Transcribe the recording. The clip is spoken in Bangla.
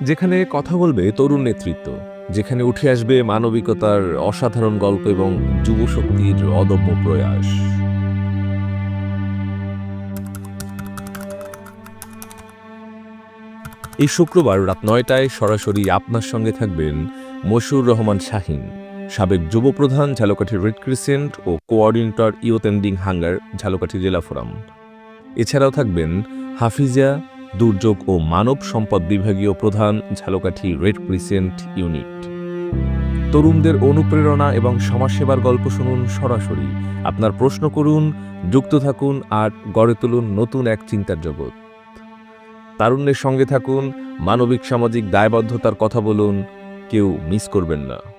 যেখানে কথা বলবে তরুণ নেতৃত্ব, যেখানে উঠে আসবে মানবিকতার অসাধারণ গল্প এবং যুবশক্তির অদম্য প্রয়াস। এই শুক্রবার রাত নয়টায় সরাসরি আপনার সঙ্গে থাকবেন মশুর রহমান শাহিন, সাবেক যুব প্রধান ঝালকাঠি রেড ক্রিসেন্ট ও coordinator youth ending hunger Jhalokathi জেলা ফোরাম। এছাড়াও থাকবেন হাফিজা দুর্যোগ ও মানব সম্পদ বিভাগীয় প্রধান ঝালকাঠি রেড ক্রিসেন্ট ইউনিট। তরুণদের অনুপ্রেরণা এবং সমাজসেবার গল্প শুনুন সরাসরি। আপনার প্রশ্ন করুন, যুক্ত থাকুন আর গড়ে তুলুন নতুন এক চিন্তার জগৎ। তারুণ্যের সঙ্গে থাকুন, মানবিক সামাজিক দায়বদ্ধতার কথা বলুন, কেউ মিস করবেন না।